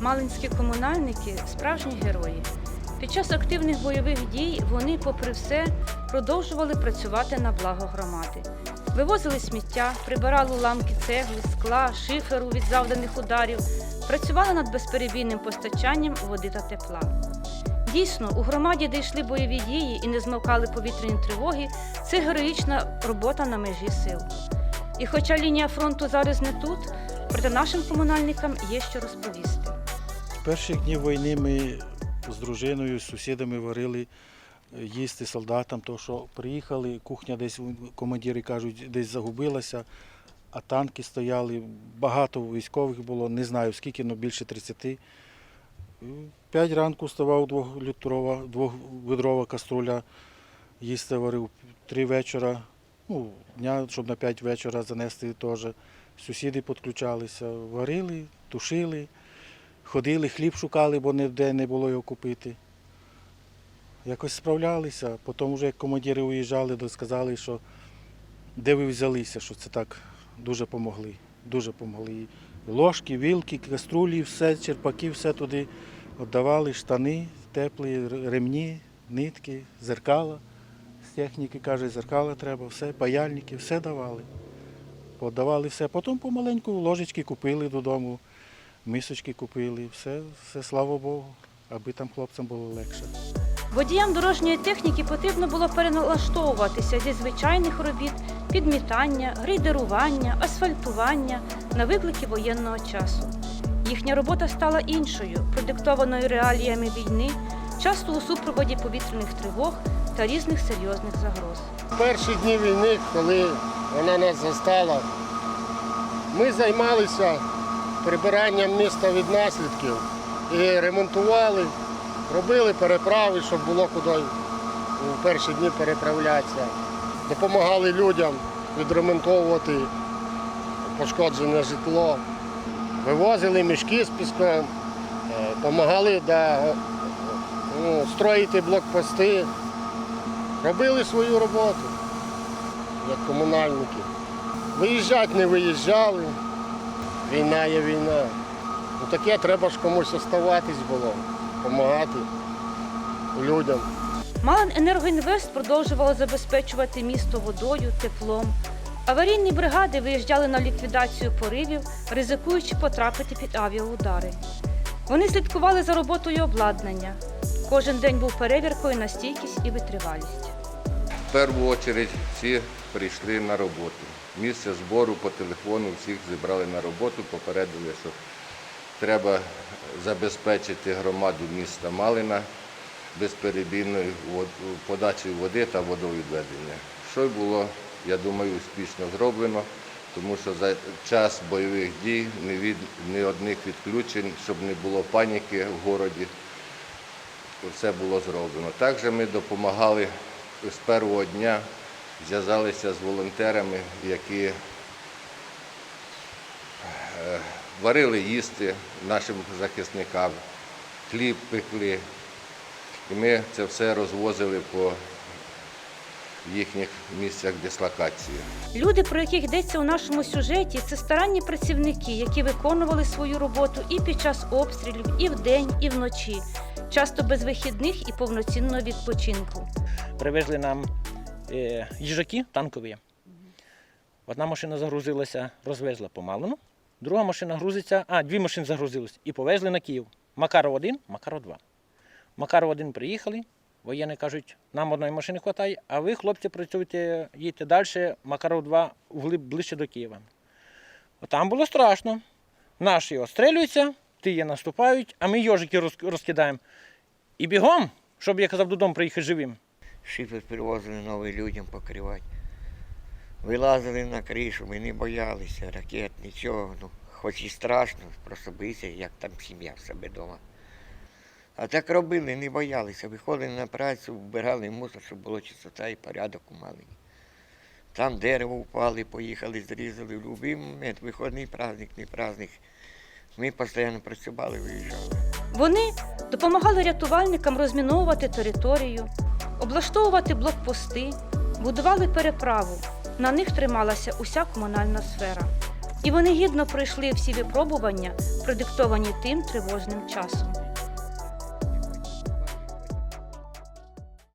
Малинські комунальники справжні герої. Під час активних бойових дій вони, попри все, продовжували працювати на благо громади. Вивозили сміття, прибирали уламки цегли, скла, шиферу від завданих ударів, працювали над безперебійним постачанням води та тепла. Дійсно, у громаді, де йшли бойові дії і не змовкали повітряні тривоги, це героїчна робота на межі сил. І хоча лінія фронту зараз не тут, проте нашим комунальникам є що розповісти. З перших днів війни ми з дружиною, з сусідами варили е, їсти солдатам, то що приїхали, кухня десь командири кажуть, десь загубилася, а танки стояли. Багато військових було, не знаю скільки, але більше 30. П'ять ранку вставав двохлітрова, двохвідрова каструля, їсти варив три вечора, ну, дня, щоб на п'ять вечора занести теж. Сусіди підключалися, варили, тушили. Ходили, хліб шукали, бо ніде не було його купити. Якось справлялися. Потім, вже як командири уїжджали, сказали, що де ви взялися, що це так дуже помогли. Дуже помогли. Ложки, вілки, каструлі, все, черпаки, все туди віддавали, штани, теплі, ремні, нитки, зеркала. З техніки, каже, зеркала треба, все, паяльники, все давали. Подавали все. Потім помаленьку ложечки купили додому мисочки купили, все, все слава Богу, аби там хлопцям було легше. Водіям дорожньої техніки потрібно було переналаштовуватися зі звичайних робіт, підмітання, грейдерування, асфальтування на виклики воєнного часу. Їхня робота стала іншою, продиктованою реаліями війни, часто у супроводі повітряних тривог та різних серйозних загроз. Перші дні війни, коли вона нас застала, ми займалися прибиранням міста від наслідків і ремонтували, робили переправи, щоб було куди у перші дні переправлятися. Допомагали людям відремонтовувати пошкоджене житло, вивозили мішки з піском, допомагали да, ну, строїти блокпости. Робили свою роботу, як комунальники. Виїжджати не виїжджали. Війна є війна. Ну таке треба ж комусь оставатись було, допомагати людям. Малин Енергоінвест продовжувало забезпечувати місто водою, теплом. Аварійні бригади виїжджали на ліквідацію поривів, ризикуючи потрапити під авіаудари. Вони слідкували за роботою обладнання. Кожен день був перевіркою на стійкість і витривалість. В першу чергу всі прийшли на роботу. Місце збору по телефону всіх зібрали на роботу, попередили, що треба забезпечити громаду міста Малина безперебійною подачею води та водовідведення. Що й було, я думаю, успішно зроблено, тому що за час бойових дій ні, від, ні одних відключень, щоб не було паніки в городі, все було зроблено. Також ми допомагали з першого дня, зв'язалися з волонтерами, які е, варили їсти нашим захисникам, хліб пекли. І ми це все розвозили по їхніх місцях дислокації. Люди, про яких йдеться у нашому сюжеті, це старанні працівники, які виконували свою роботу і під час обстрілів, і вдень, і вночі, часто без вихідних і повноцінного відпочинку. Привезли нам е, їжаки танкові. Одна машина загрузилася, розвезла помалину. Друга машина грузиться, а, дві машини загрузились і повезли на Київ. Макаров 1, Макаров 2. Макаров 1 приїхали, воєнні кажуть, нам одної машини вистачає, а ви, хлопці, працюйте, їдьте далі, Макаров 2 вглиб ближче до Києва. Там було страшно. Наші обстрілюються, ті наступають, а ми йожики розкидаємо. І бігом, щоб я казав, додому приїхати живим. Шифер привозили новим людям покривати. Вилазили на кришу, ми не боялися ракет, нічого. Ну, хоч і страшно, просто боїться, як там сім'я в себе вдома. А так робили, не боялися. Виходили на працю, вбирали мусор, щоб було чистота і порядок у малині. Там дерево впали, поїхали, зрізали. В будь-який момент, виходний праздник, не праздник. Ми постійно працювали, виїжджали. Вони допомагали рятувальникам розміновувати територію, облаштовувати блокпости, будували переправу. На них трималася уся комунальна сфера. І вони гідно пройшли всі випробування, продиктовані тим тривожним часом.